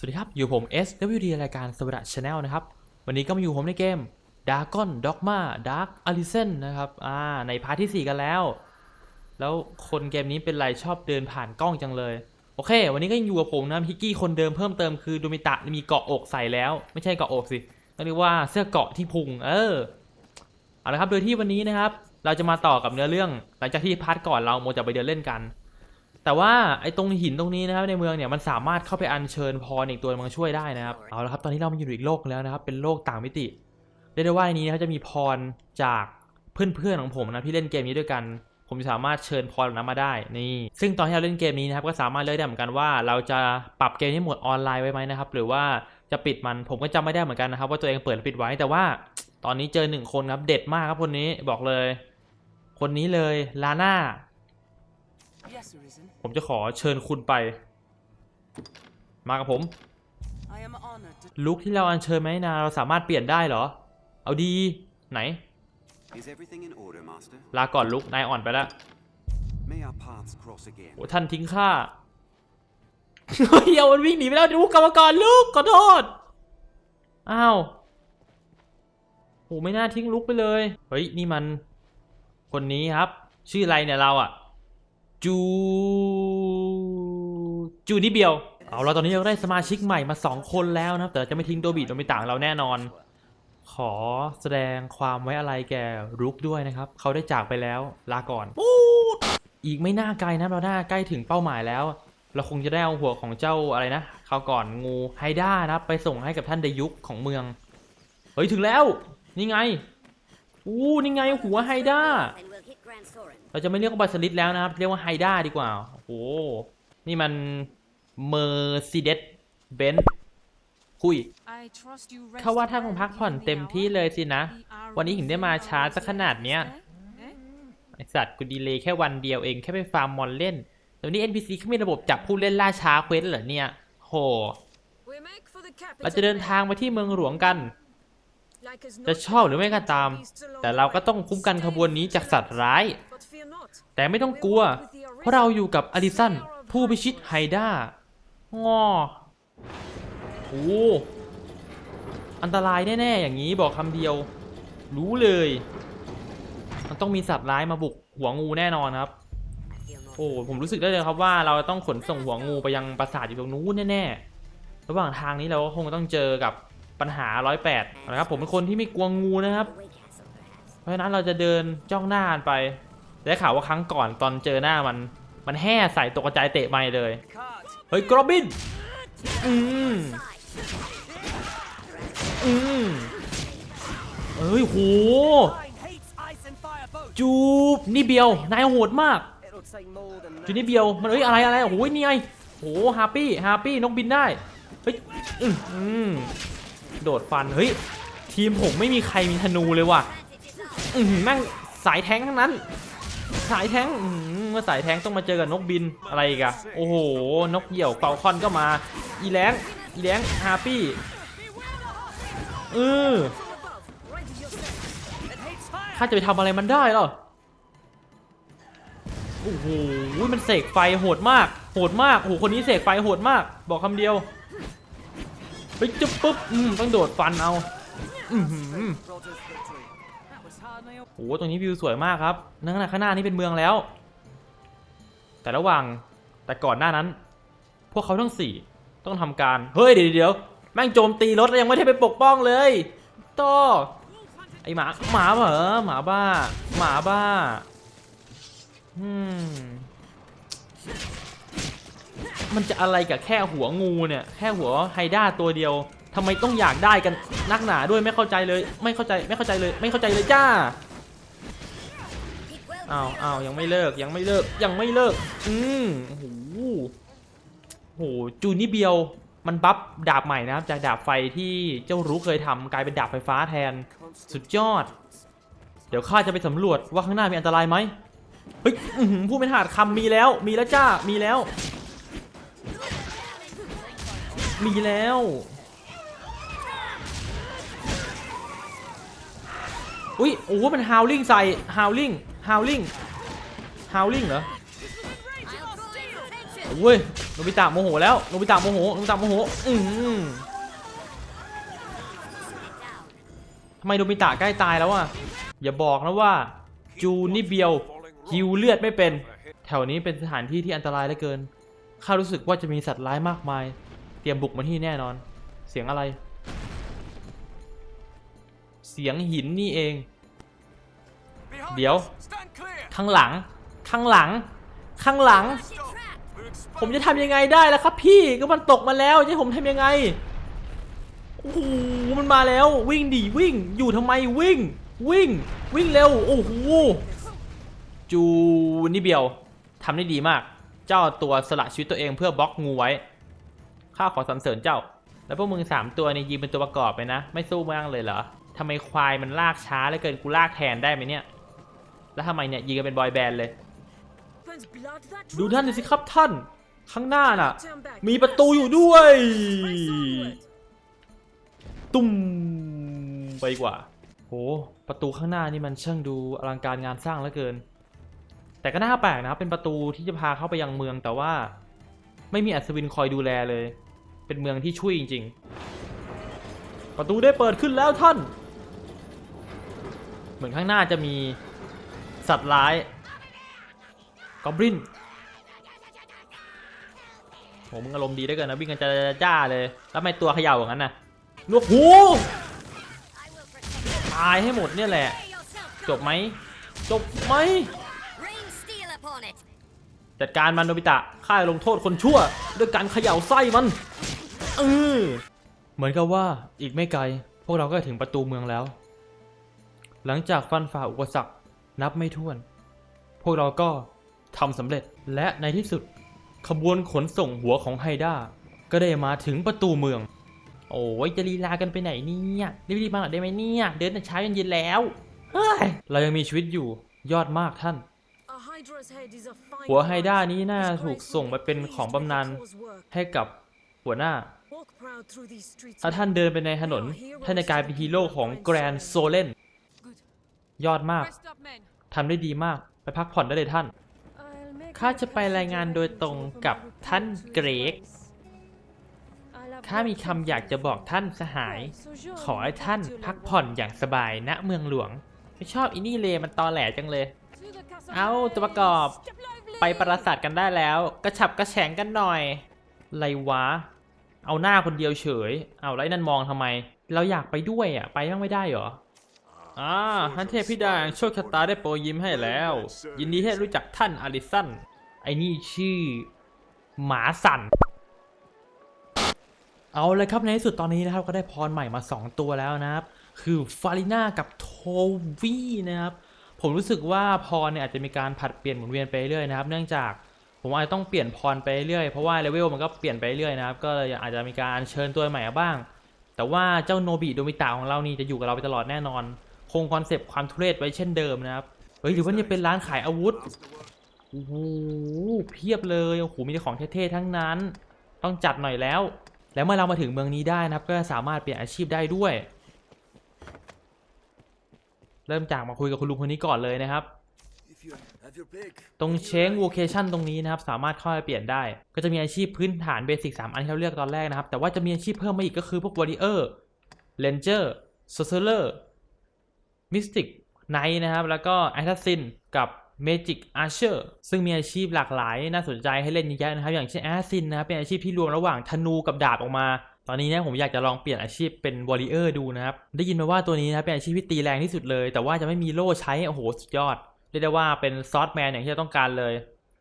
สวัสดีครับ อยู่ผม SWD รายการสวัสดิ์ชาแนลนะครับ วันนี้ก็มาอยู่ผมในเกม Dragon Dogma Dark Arisen นะครับ อ่า ในพาร์ทที่ 4 กันแล้ว แล้วคนเกมนี้เป็นไรชอบเดินผ่านกล้องจังเลย โอเค วันนี้ก็ยังอยู่กับผมนะฮิกกี้คนเดิมเพิ่มเติมคือดูมิตะมีเกาะอกใส่แล้ว ไม่ใช่เกาะอกสิต้องเรียกว่าเสื้อเกาะที่พุง เออ เอาละครับ โดยที่วันนี้นะครับ เราจะมาต่อกับเนื้อเรื่อง หลังจากที่พาร์ทก่อนเราโมจะไปเดินเล่นกัน แต่ว่าไอ้ตรงหินตรงนี้นะครับในเมืองเนี่ยมันสามารถเข้าไปอัญเชิญพรอีกตัวมาช่วยได้นะครับเอาละครับตอนนี้เรามาอยู่อีกโลกแล้วนะครับเป็นโลกต่างมิติเรียกได้ว่าในนี้นะครับจะมีพรจากเพื่อนๆของผมนะที่เล่นเกมนี้ด้วยกัน ผมสามารถเชิญพรเหล่านั้นมาได้นี่ซึ่งตอนที่เราเล่นเกมนี้นะครับก็สามารถเลือกได้เหมือนกันว่า เราจะปรับเกมให้โหมดออนไลน์ไว้ไหมนะครับหรือว่าจะปิดมันผมก็จำไม่ได้เหมือนกันนะครับว่าตัวเองเปิดหรือปิดไว้แต่ว่า ตอนนี้เจอหนึ่งคนครับเด็ดมากครับคนนี้บอกเลย คนนี้เลยลาน่า Yes, Arisen. ผมจะขอเชิญคุณไป มากับผม I am honored to ลุคที่เราอัญเชิญไหมาให้นาเราสามารถเปลี่ยนได้เหรอ เอาดี ไหน Is everything in order, Master? ลาก่อนลุกนายอ่อนไปแล้ว May our paths cross again. โอ้ท่านทิ้งข้าเฮียมันวิ่งหนีไปแล้วดูกรรมกรลูกขอโทษ อ้าวโหไม่น่าทิ้งลุกไปเลย เฮ้ย นี่มัน คนนี้ครับ ชื่ออะไรเนี่ยเราอะ จูจูนิเบียว เอาเราตอนนี้เราได้สมาชิกใหม่มา 2 คนแล้วนะครับ แต่จะไม่ทิ้งโดบิโดมิต่างเราแน่นอน ขอแสดงความไว้อะไรแก่รุกด้วยนะครับ เขาได้จากไปแล้วลาก่อน อีกไม่น่าไกลนะเราหน่าใกล้ถึงเป้าหมายแล้ว เราคงจะได้เอาหัวของเจ้าอะไรนะคราก่อนงูไฮด้านะครับ ไปส่งให้กับท่านเดยุคของเมือง เฮ้ยถึงแล้ว นี่ไงอู้นี่ไงหัวไฮด้า เราจะไม่เรียกว่าบาสลิดแล้วนะครับ เรียกว่าไฮด้าดีกว่า โอ้โห นี่มันเมอร์ซิเดสเบนคุยเขาว่าท่านคงพักผ่อนเต็มที่เลยสินะ วันนี้ถึงได้มาช้าสักขนาดเนี้ยไอสัตว์กูดีเลยแค่วันเดียวเองแค่ไปฟาร์มมอนเล่นแต่วันนี้ NPC เขามีระบบจับผู้เล่นล่าช้าเควสเหรอเนี่ย โห เราจะเดินทางไปที่เมืองหลวงกัน จะชอบหรือไม่ก็ตาม แต่เราก็ต้องคุ้มกันขบวนนี้จากสัตว์ร้าย แต่ไม่ต้องกลัว เพราะเราอยู่กับอลิสัน ผู้พิชิตไฮด้างอโอ้อันตรายแน่ ๆ อย่างนี้บอกคำเดียว รู้เลย มันต้องมีสัตว์ร้ายมาบุกหัวงูแน่นอนครับ โอ้ผมรู้สึกได้เลยครับว่าเราต้องขนส่งหัวงูไปยังปราสาทอยู่ตรงนู้นแน่ๆ ระหว่างทางนี้เราก็คงต้องเจอกับปัญหาร้อยแปดนะครับผมเป็นคนที่ไม่กลัวงูนะครับ เพราะฉะนั้นเราจะเดินจ้องหน้าไป ได้ข่าวว่าครั้งก่อนตอนเจอหน้ามัน มันแห่ใส่ตกใจเตะไม่เลย Card. เฮ้ยกรอบบิน อืมอืมเอ้ยโห Mine hates ice and fire both. จูบนี่เบียวนายโหดมาก It'll take more than จูนี่เบียวมันเอ้ยอะไรอะไรโอ้ยนี่ไงโหฮาปี้ฮาปี้นกบินได้เฮ้ยอื้ออืมโดดฟันเฮ้ยทีมผมไม่มีใครมีธนูเลยว่ะอือหือแม่งสายแทงค์ทั้งนั้น สายแทงเมื่อสายแทงต้องมาเจอกับนกบินอะไรอีกอะโอ้โห นกเหยี่ยวเป่าคอนก็มา อีแรงอีแรงฮาปี้เออข้าจะไปทำอะไรมันได้หรอโอ้โหมันเสกไฟโหดมาก โหดมากโอ้โหคนนี้เสกไฟโหดมาก บอกคำเดียวไปจุ๊บปุ๊บอืมต้องโดดฟันเอา โอ้โหตรงนี้วิวสวยมากครับนั่นขนาดข้างหน้านี่เป็นเมืองแล้ว แต่ระหว่างแต่ก่อนหน้านั้น พวกเขาทั้งสี่ต้องทำการ เฮ้ย เดี๋ยวเดี๋ยวแม่งโจมตีรถแล้วยังไม่ได้ไปปกป้องเลยต่อไอหมาหมาเหรอหมาบ้า หมาบ้าอืมมันจะอะไรกับแค่หัวงูเนี่ย แค่หัวไฮด้าตัวเดียว ทำไมต้องอยากได้กันนักหนาด้วยไม่เข้าใจเลย ไม่เข้าใจไม่เข้าใจเลย ไม่เข้าใจเลยจ้าอ้าวอ้าวยังไม่เลิกยังไม่เลิกยังไม่เลิก อืมโอ้โหโหจูนี่เบียวมันบัฟดาบใหม่นะครับ จากดาบไฟที่เจ้ารู้เคยทำกลายเป็นดาบไฟฟ้าแทน สุดยอด เดี๋ยวข้าจะไปสำรวจว่าข้างหน้ามีอันตรายไหมเฮ้ยผู้เป็นทหารคำมีแล้วมีแล้วจ้ามีแล้ว มีแล้ว อุ้ยโอ้โหมันฮาวลิงใส่ฮาวลิงฮาวลิงฮาวลิงเหรอโอ้ยโนบิตะโมโหแล้วโนบิตะโมโหโนบิตะโมโหอืมทำไมโนบิตะใกล้ตายแล้วอะอย่าบอกนะว่าจูนี่เบียวฮิวเลือดไม่เป็น แถวนี้เป็นสถานที่ที่อันตรายเหลือเกินข้ารู้สึกว่าจะมีสัตว์ร้ายมากมาย เตรียมบุกมาที่แน่นอน เสียงอะไร เสียงหินนี่เอง Behind Dio. us. Stand clear. ข้างหลัง ข้างหลัง ข้างหลัง Shit trap! We're exposed. ผมจะทำยังไงได้ล่ะครับพี่ ก็มันตกมาแล้วจะให้ผมทำยังไง โอ้โห มันมาแล้ว วิ่งดิวิ่ง อยู่ทำไมวิ่ง วิ่ง วิ่งเร็ว โอ้โห จูนี่เบียวทำได้ดีมาก เจ้าตัวสละชีวิตตัวเองเพื่อบล็อกงูไว้ ข้าขอสรรเสริญเจ้า แล้วพวกมึงสามตัวนี่ยิงเป็นตัวประกอบไปนะ ไม่สู้มั่งเลยเหรอ ทำไมควายมันลากช้าเหลือเกินกูลากแทนได้ไหมเนี่ย แล้วทำไมเนี่ยยิงกันเป็นบอยแบนด์เลย Burns blood that ดูท่านสิครับท่าน ข้างหน้าน่ะ Turn back. มีประตูอยู่ด้วย Press onward. ตุ้มไปดีกว่า โห ประตูข้างหน้านี่มันช่างดูอลังการงานสร้างเหลือเกิน แต่ก็น่าแปลกนะครับเป็นประตูที่จะพาเข้าไปยังเมืองแต่ว่า ไม่มีอัศวินคอยดูแลเลย เป็นเมืองที่ช่วยจริง ๆ ประตูได้เปิดขึ้นแล้วท่าน เหมือนข้างหน้าจะมีสัตว์ร้ายกอบลินโหมึงอารมณ์ดีได้เกินนะวิ่งกันจะจ้าเลยแล้วไม่ตัวเขย่าอย่างนั้นนะนวกหูตายให้หมดเนี่ยแหละ จบไหมจบไหมจัดการมันโนบิตะข้าลงโทษคนชั่ว ด้วยการเขย่าไส้มันเออเหมือนกับว่าอีกไม่ไกล พวกเราก็ถึงประตูเมืองแล้ว หลังจากฟันฝ่าอุปสรรคนับไม่ถ้วน พวกเราก็ทำสำเร็จและในที่สุด ขบวนขนส่งหัวของไฮด้าก็ได้มาถึงประตูเมือง โอ้ยจะลีลากันไปไหนเนี่ยรีบๆมาหน่อยได้ไหมเนี่ย เดินแต่เช้ายันเย็นแล้วเฮ้ยเรายังมีชีวิตอยู่ยอดมากท่าน หัวไฮด้านี้น่าถูกส่งไปเป็นของบำนาญให้กับหัวหน้า ถ้าท่านเดินไปในถนนท่านจะกลายเป็นฮีโร่ของแกรนโซเลน ยอดมาก ทำได้ดีมาก ไปพักผ่อนได้เลยท่าน ข้าจะไปรายงานโดยตรงกับท่านเกรก ข้ามีคำอยากจะบอกท่านสหาย ขอให้ท่านพักผ่อนอย่างสบายณเมืองหลวง ไม่ชอบอินี่เลมันตอแหลจังเลย เอาตัวประกอบ ไปปราสาทกันได้แล้ว กระฉับกระแฉงกันหน่อย ไรวะ เอาหน้าคนเดียวเฉย เอาไอ้นั่นมองทำไม เราอยากไปด้วยอะ ไปบ้างไม่ได้เหรอ อ่าท่านเทพพิดาโชคชะตาได้โปรยยิ้มให้แล้ว ยินดีที่รู้จักท่านอลิสันไอ้นี่ชื่อ หมาสันเอาเลยครับในที่สุดตอนนี้นะครับก็ได้พรใหม่มา 2 ตัวแล้วนะครับ คือฟาริน่ากับโทวี่นะครับ ผมรู้สึกว่าพรเนี่ยอาจจะมีการผัดเปลี่ยนหมุนเวียนไปเรื่อยนะครับ เนื่องจากผมอาจจะต้องเปลี่ยนพรไปเรื่อยเพราะว่าเลเวลมันก็เปลี่ยนไปเรื่อยนะครับ ก็เลยอาจจะมีการเชิญตัวใหม่บ้าง แต่ว่าเจ้าโนบิโดมิตะของเรานี่จะอยู่กับเราไปตลอดแน่นอน คงคอนเซปต์ความทุเรศไว้เช่นเดิมนะครับ เฮ้ยหรือว่าเนี่เป็นร้านขายอาวุธ โอ้โหเพียบเลย โอ้โหมีของเท่ๆทั้งนั้น ต้องจัดหน่อยแล้ว แล้วเมื่อเรามาถึงเมืองนี้ได้นะครับ ก็สามารถเปลี่ยนอาชีพได้ด้วย เริ่มจากมาคุยกับคุณลุงคนนี้ก่อนเลยนะครับตรงเชง vocation ตรงนี้นะครับ สามารถเข้าไปเปลี่ยนได้ ก็จะมีอาชีพพื้นฐานเบสิก3อันที่เราเลือกตอนแรกนะครับ แต่ว่าจะมีอาชีพเพิ่มมาอีกก็คือพวก warrior ranger sorcerer mystic knight นะครับ แล้วก็ assassin กับ magic archer ซึ่งมีอาชีพหลากหลายน่าสนใจให้เล่นเยอะแยะนะครับ อย่างเช่น assassin นะครับเป็นอาชีพที่รวมระหว่างธนูกับดาบออกมา ตอนนี้เนี่ยผมอยากจะลองเปลี่ยนอาชีพเป็น warrior ดูนะครับ ได้ยินมาว่าตัวนี้นะเป็นอาชีพที่ตีแรงที่สุดเลย แต่ว่าจะไม่มีโล่ใช้โอ้โหสุดยอดเรียกได้ว่าเป็นซอสแมนอย่างที่เราต้องการเลย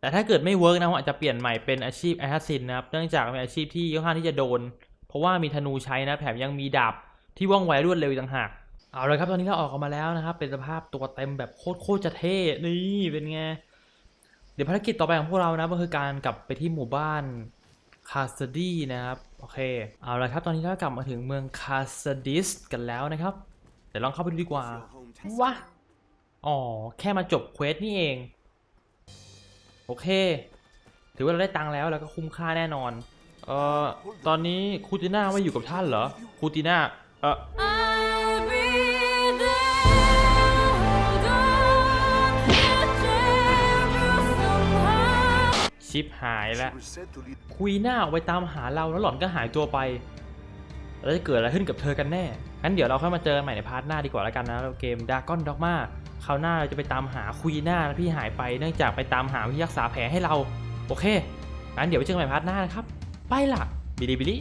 แต่ถ้าเกิดไม่เวิร์กนะผมอาจจะเปลี่ยนใหม่เป็นอาชีพแอสซินนะครับ เนื่องจากเป็นอาชีพที่ค่อนข้างที่จะโดน เพราะว่ามีธนูใช้นะแถมยังมีดาบที่ว่องไวรวดเร็วต่างหาก เอาเลยครับตอนนี้ก็ออกมาแล้วนะครับ เป็นสภาพตัวเต็มแบบโคตรโคตรจะเท่นี่เป็นไงเดี๋ยวภารกิจต่อไปของพวกเรานะก็คือการกลับไปที่หมู่บ้านคาสดีนะครับโอเคเอาละครับตอนนี้เราก็กลับมาถึงเมืองคาสดิสกันแล้วนะครับเดี๋ยวลองเข้าไปดูดีกว่า Your home town. วะอ๋อแค่มาจบเควสนี่เอง โอเค ถือว่าเราได้ตังค์แล้วแล้วก็คุ้มค่าแน่นอน เอ่อ ตอนนี้คูติน่าไม่อยู่กับท่านเหรอคูติน่าเออ ชิปหายแล้ว She was said to lead คุยหน้าออกไปตามหาเราแล้วหล่อนก็หายตัวไปแล้วจะเกิดอะไรขึ้นกับเธอกันแน่งั้นเดี๋ยวเราค่อยมาเจอกันใหม่ในพาร์ทหน้าดีกว่าแล้วกันนะเกม Dragon Dogma คราวหน้าเราจะไปตามหาคุยหน้าที่หายไปเนื่องจากไปตามหาวิทยารักษาแผลให้เรา โอเคงั้นเดี๋ยวไปเจอกันใหม่พาร์ทหน้านะครับ ไปล่ะบิลิบิลิ